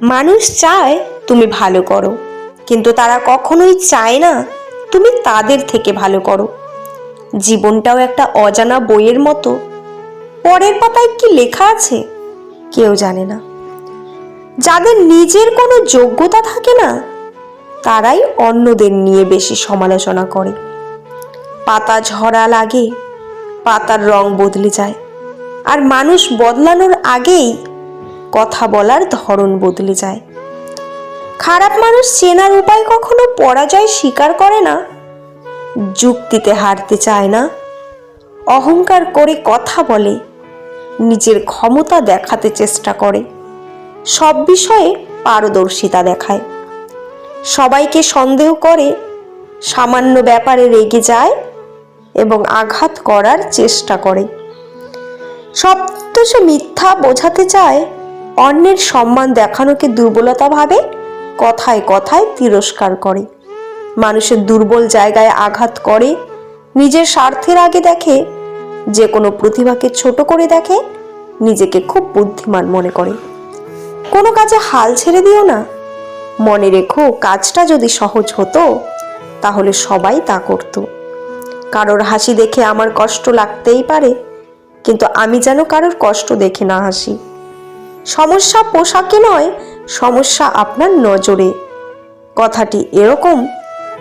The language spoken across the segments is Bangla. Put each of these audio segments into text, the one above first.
মানুষ চায় তুমি ভালো করো, কিন্তু তারা কখনোই চায় না তুমি তাদের থেকে ভালো করো। জীবনটাও একটা অজানা বইয়ের মতো। পরের পাতায় কি লেখা আছে কেউ জানে না। যাদের নিজের কোনো যোগ্যতা থাকে না, তারাই অন্যদের নিয়ে বেশি সমালোচনা করে। পাতা ঝরা লাগে, পাতার রং বদলে যায়, আর মানুষ বদলানোর আগেই কথা বলার ধরন বদলে যায়। খারাপ মানুষ চেনার উপায় কখনো পরাজয় স্বীকার করে না। যুক্তিতে হারতে চায় না। অহংকার করে কথা বলে। নিজের ক্ষমতা দেখাতে চেষ্টা করে। সব বিষয়ে পারদর্শিতা দেখায়। সবাইকে সন্দেহ করে। সামান্য ব্যাপারে রেগে যায় এবং আঘাত করার চেষ্টা করে। সব তো সে মিথ্যা বোঝাতে চায় অন্যের সম্মান দেখানোকে দুর্বলতা ভাবে, কথায় কথায় তিরস্কার করে। মানুষের দুর্বল জায়গায় আঘাত করে, নিজের স্বার্থের আগে দেখে, যে কোনো প্রতিভাকে ছোট করে দেখে, নিজেকে খুব বুদ্ধিমান মনে করে। কোনো কাজে হাল ছেড়ে দিও না। মনে রেখো, কাজটা যদি সহজ হতো, তাহলে সবাই তা করত। কারোর হাসি দেখে আমার কষ্ট লাগতেই পারে, কিন্তু আমি যেন কারোর কষ্ট দেখে না হাসি। সমস্যা পোশাকে নয়, সমস্যা আপনার নজরে। কথাটি এরকম,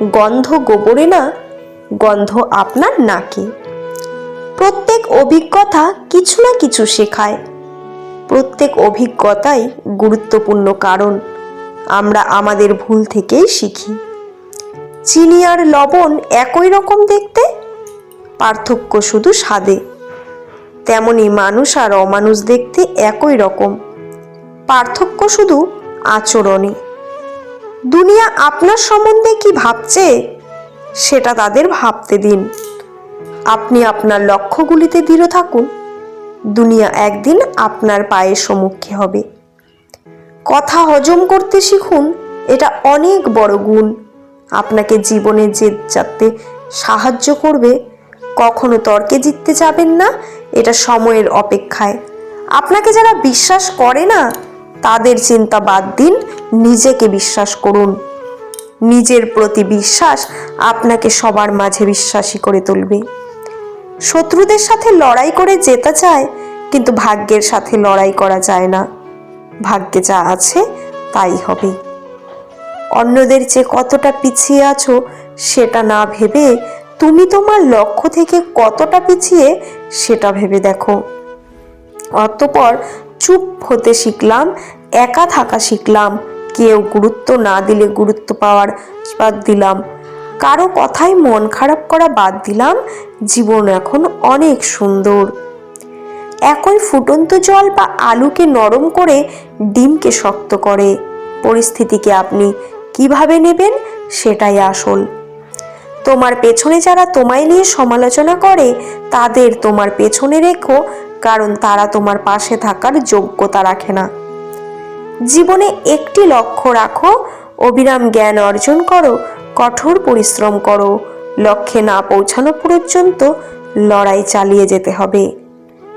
গন্ধ গোবরে না, গন্ধ আপনার নাকে। প্রত্যেক অভিজ্ঞতা কিছু না কিছু শেখায়। প্রত্যেক অভিজ্ঞতাই গুরুত্বপূর্ণ কারণ। আমরা আমাদের ভুল থেকেই শিখি। চিনি আর লবণ একই রকম দেখতে, পার্থক্য শুধু স্বাদে। তেমনি মানুষ আর অমানুষ দেখতে একই রকম। পার্থক্য শুধু আচরণে দুনিয়া আপনার সম্বন্ধে কি ভাবছে, সেটা তাদের ভাবতে দিন। আপনি আপনার লক্ষ্যগুলিতে দৃঢ় থাকুন। দুনিয়া একদিন আপনার পায়ের সম্মুখে হবে। কথা হজম করতে শিখুন, এটা অনেক বড় গুণ। আপনাকে জীবনে জেদ যাতে সাহায্য করবে। কখনো তর্কে জিততে যাবেন না, এটা সময়ের অপেক্ষায়। আপনাকে যারা বিশ্বাস করে না তাদের চিন্তা বাদ দিন, নিজেকে বিশ্বাস করুন। নিজের প্রতি বিশ্বাস আপনাকে সবার মাঝে বিশ্বাসী করে তুলবে। শত্রুদের সাথে লড়াই করে যেতে চায় কিন্তু ভাগ্যের সাথে লড়াই করা যায় না। ভাগ্যে যা আছে, তাই হবে। অন্যদের যে কতটা পিছিয়ে আছো, সেটা না ভেবে তুমি তোমার লক্ষ্য থেকে কতটা পিছিয়ে, সেটা ভেবে দেখো। অতপর চুপ হতে শিখলাম, একা থাকা শিখলাম। কেউ গুরুত্ব না দিলে গুরুত্ব পাওয়ার বাদ দিলাম। কারও কথায় মন খারাপ করা বাদ দিলাম, জীবন এখন অনেক সুন্দর। একই ফুটন্ত জল বা আলুকে নরম করে ডিমকে শক্ত করে। পরিস্থিতিকে আপনি কীভাবে নেবেন সেটাই আসল। তোমার পেছনে যারা তোমায় নিয়ে সমালোচনা করে, তাদের তোমার পেছনে রেখো কারণ তারা তোমার পাশে থাকার যোগ্যতা রাখে না। জীবনে একটি লক্ষ্য রাখো, অবিরাম জ্ঞান অর্জন করো, কঠোর পরিশ্রম করো, লক্ষ্যে না পৌঁছানো পর্যন্ত লড়াই চালিয়ে যেতে হবে।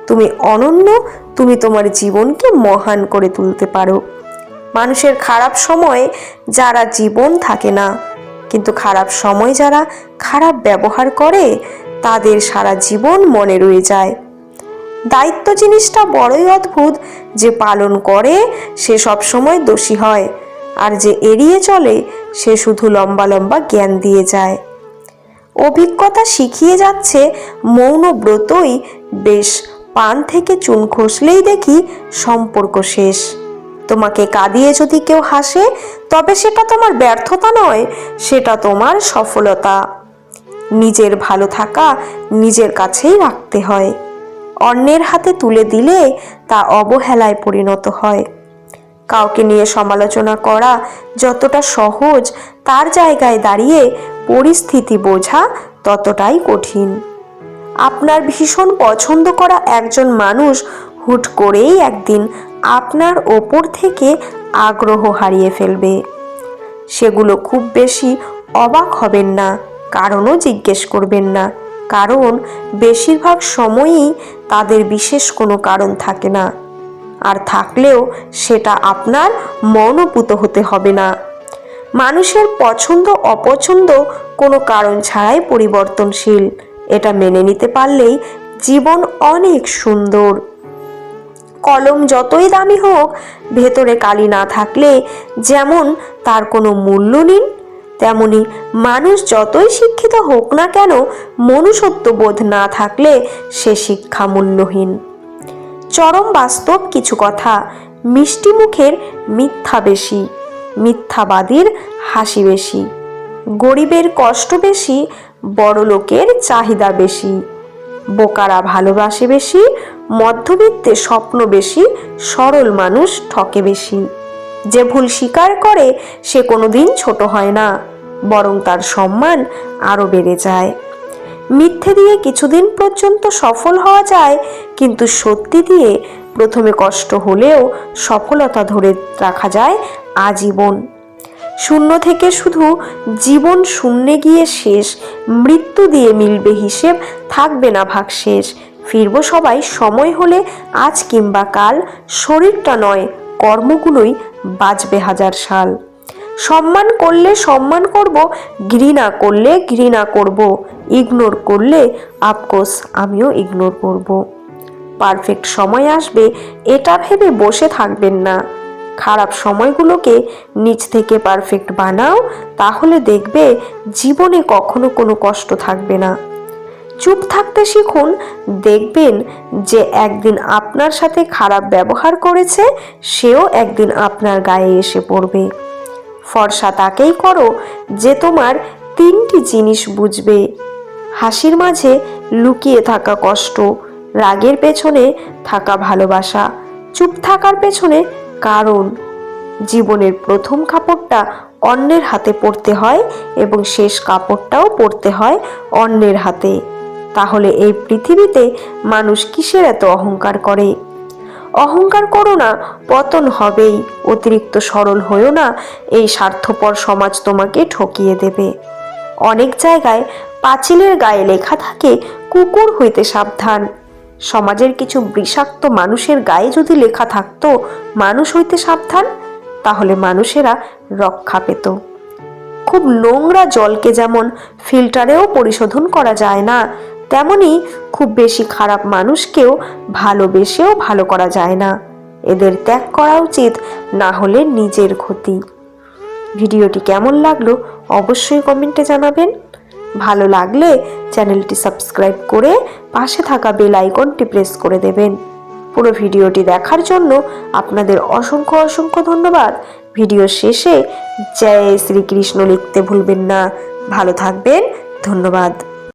তুমি অনন্য, তুমি তোমার জীবনকে মহান করে তুলতে পারো। মানুষের খারাপ সময়ে যারা জীবন থাকে না, কিন্তু খারাপ সময় যারা খারাপ ব্যবহার করে, তাদের সারা জীবন মনে রয়ে যায়। দায়িত্ব জিনিসটা বড়ই অদ্ভুত। যে পালন করে, সে সব সময় দোষী হয়। আর যে এড়িয়ে চলে, সে শুধু লম্বা লম্বা জ্ঞান দিয়ে যায়। অভিজ্ঞতা শিখিয়ে যাচ্ছে, মৌন ব্রতই বেশ। পান থেকে চুন খসলেই দেখি সম্পর্ক শেষ। তোমাকে কাঁদিয়ে যদি কেউ হাসে, তবে সেটা তোমার ব্যর্থতা নয়, সেটা তোমার সফলতা। নিজের ভালো থাকা নিজের কাছেই রাখতে হয়। অন্যের হাতে তুলে দিলে তা অবহেলায় পরিণত হয়। কাউকে নিয়ে সমালোচনা করা যতটা সহজ, তার জায়গায় দাঁড়িয়ে পরিস্থিতি বোঝা ততটাই কঠিন। আপনার ভীষণ পছন্দ করা একজন মানুষ হুট করেই একদিন আপনার ওপর থেকে আগ্রহ হারিয়ে ফেলবে। সেগুলো খুব বেশি অবাক হবেন না, কারণও জিজ্ঞেস করবেন না। কারণ বেশিরভাগ সময়ই তাদের বিশেষ কোনো কারণ থাকে না। আর থাকলেও সেটা আপনার মনোপুত হতে হবে না। মানুষের পছন্দ অপছন্দ কোনো কারণ ছাড়াই পরিবর্তনশীল। এটা মেনে নিতে পারলেই জীবন অনেক সুন্দর। কলম যতই দামি হোক, ভেতরে কালি না থাকলে যেমন তার কোনো মূল্য নেই তেমনি মানুষ যতই শিক্ষিত হোক না কেন মনুষ্যত্ব বোধ না থাকলে সে শিক্ষা মূল্যহীন। চরম বাস্তব কিছু কথা, মিষ্টি মুখের মিথ্যা বেশি, মিথ্যাবাদীর হাসি বেশি, গরিবের কষ্ট বেশি বড় লোকের চাহিদা বেশি, বোকারা ভালোবাসে বেশি, মধ্যবিত্তে স্বপ্ন বেশি, সরল মানুষ ঠকে বেশি। যে ভুল স্বীকার করে, সে কোনোদিন ছোট হয় না। বরং তার সম্মান আরও বেড়ে যায়। মিথ্যে দিয়ে কিছুদিন পর্যন্ত সফল হওয়া যায়, কিন্তু সত্যি দিয়ে প্রথমে কষ্ট হলেও সফলতা ধরে রাখা যায় আজীবন। শূন্য থেকে শুধু জীবন শূন্যে গিয়ে শেষ, মৃত্যু দিয়ে মিলবে হিসেব থাকবে না ভাগ শেষ। ফিরব সবাই সময় হলে আজ কিংবা কাল, শরীরটা নয়, কর্মগুলোই বাঁচবে হাজার সাল। সম্মান করলে সম্মান করব, ঘৃণা করলে ঘৃণা করব ইগনোর করলে আফকোর্স আমিও ইগনোর করব। পারফেক্ট সময় আসবে, এটা ভেবে বসে থাকবেন না। খারাপ সময়গুলোকে নিজ থেকে পারফেক্ট বানাও, তাহলে দেখবে জীবনে কখনো কোনো কষ্ট থাকবে না। চুপ থাকতে শিখুন, দেখবেন যে একদিন আপনার সাথে খারাপ ব্যবহার করেছে, সেও একদিন আপনার গায়ে এসে পড়বে। ফর্সা তাকেই করো যে তোমার তিনটি জিনিস বুঝবে। হাসির মাঝে লুকিয়ে থাকা কষ্ট, রাগের পেছনে থাকা ভালোবাসা, চুপ থাকার পেছনে কারণ। জীবনের প্রথম কাপড়টা অন্যের হাতে পড়তে হয় এবং শেষ কাপড়টাও পড়তে হয় অন্যের হাতে। তাহলে এই পৃথিবীতে মানুষ কিসের এত অহংকার করে? অহংকার করো না, পতন হবেই। অতিরিক্ত সরল হয়েও না, এই স্বার্থপর সমাজ তোমাকে ঠকিয়ে দেবে। অনেক জায়গায় পাঁচিলের গায়ে লেখা থাকে, কুকুর হইতে সাবধান। সমাজের কিছু বিষাক্ত মানুষের গায়ে যদি লেখা থাকতো, মানুষ হইতে সাবধান, তাহলে মানুষেরা রক্ষা পেত। খুব নোংরা জলকে যেমন ফিল্টারেও পরিশোধন করা যায় না তেমনি খুব বেশি খারাপ মানুষকেও ভালোবেসেও ভালো করা যায় না। এদের ত্যাগ করা উচিত না হলে নিজের ক্ষতি। ভিডিওটি কেমন লাগল অবশ্যই কমেন্টে জানাবেন। ভালো লাগলে চ্যানেলটি সাবস্ক্রাইব করে পাশে থাকা বেল আইকনটি প্রেস করে দেবেন। পুরো ভিডিওটি দেখার জন্য আপনাদের অসংখ্য অসংখ্য ধন্যবাদ। ভিডিও শেষে জয় শ্রীকৃষ্ণ লিখতে ভুলবেন না। ভালো থাকবেন। ধন্যবাদ।